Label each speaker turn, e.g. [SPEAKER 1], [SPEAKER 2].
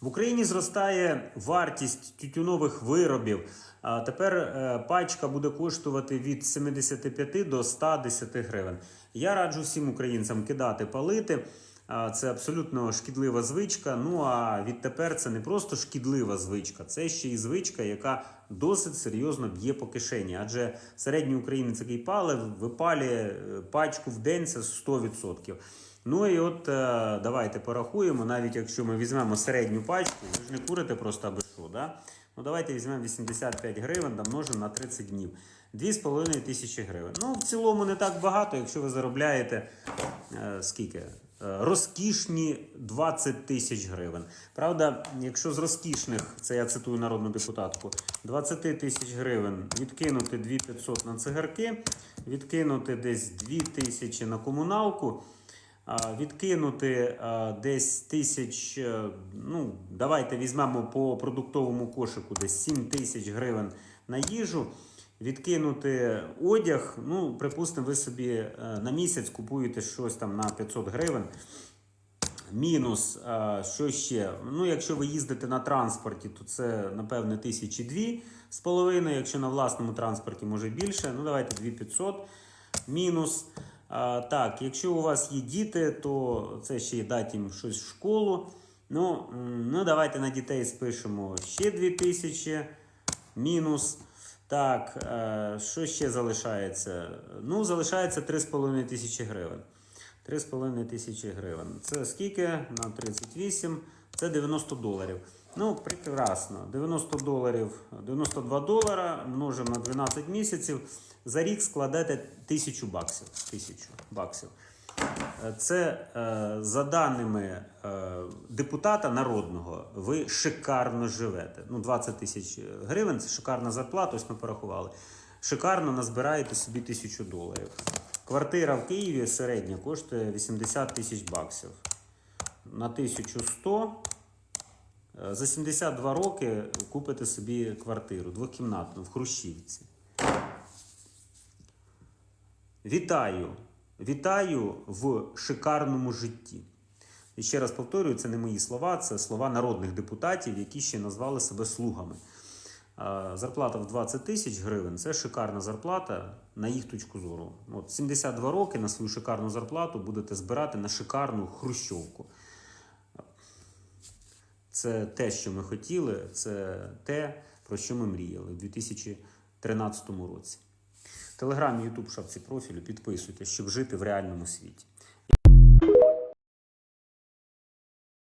[SPEAKER 1] В Україні зростає вартість тютюнових виробів. Тепер е, пачка буде коштувати від 75 до 110 гривень. Я раджу всім українцям кидати палити. Це абсолютно шкідлива звичка. Ну а відтепер це не просто шкідлива звичка, це ще й звичка, яка досить серйозно б'є по кишені. Адже середній українець, який палив, випалює е, пачку в день це 100%. Ну і от е, давайте порахуємо, навіть якщо ми візьмемо середню пачку, ви ж не курите просто аби що, да? Ну давайте візьмемо 85 гривень та множимо на 30 днів. 2,5 тисячі гривень. Ну, в цілому не так багато, якщо ви заробляєте е, скільки? Е, Розкішні 20 тисяч гривень. Правда, якщо з розкішних, це я цитую народну депутатку, 20 тисяч гривень відкинути 2500 на цигарки, відкинути десь 2000 на комуналку, відкинути десь тисяч, е, ну, давайте візьмемо по продуктовому кошику десь 7 тисяч гривень на їжу. Відкинути одяг, ну, припустимо, ви собі е, на місяць купуєте щось там на 500 гривень. Мінус, що ще? Ну, якщо ви їздите на транспорті, то це, напевне, тисячі дві з половиною. Якщо на власному транспорті, може більше. Ну, давайте 2500. Мінус. А, так, якщо у вас є діти, то це ще й дати їм щось в школу. Ну, ну давайте на дітей спишемо ще 2000. Мінус. Так, е, що ще залишається? Ну, залишається 3,5 тисячі гривень. 3,5 тисячі гривень. Це скільки? На 38. Це 90 доларів. Ну, прекрасно. 90 доларів, 92 долара множимо на 12 місяців. За рік складете 1000 баксів. 1000 баксів. Е, Це е, за даними е, депутата народного, ви шикарно живете. Ну, 20 тисяч гривень це шикарна зарплата, ось ми порахували. Шикарно назбираєте собі тисячу доларів. Квартира в Києві середня коштує 80 тисяч баксів. На 1100 е, за 72 роки купите собі квартиру двокімнатну в Хрущівці. Вітаю! Вітаю в шикарному житті. І ще раз повторюю, це не мої слова, це слова народних депутатів, які ще назвали себе слугами. Зарплата в 20 тисяч гривень це шикарна зарплата на їх точку зору. От 72 роки на свою шикарну зарплату будете збирати на шикарну хрущовку. Це те, що ми хотіли, це те, про що ми мріяли в 2013 році. Телеграм, Ютуб, шапці профілю підписуйтесь, щоб жити в реальному світі.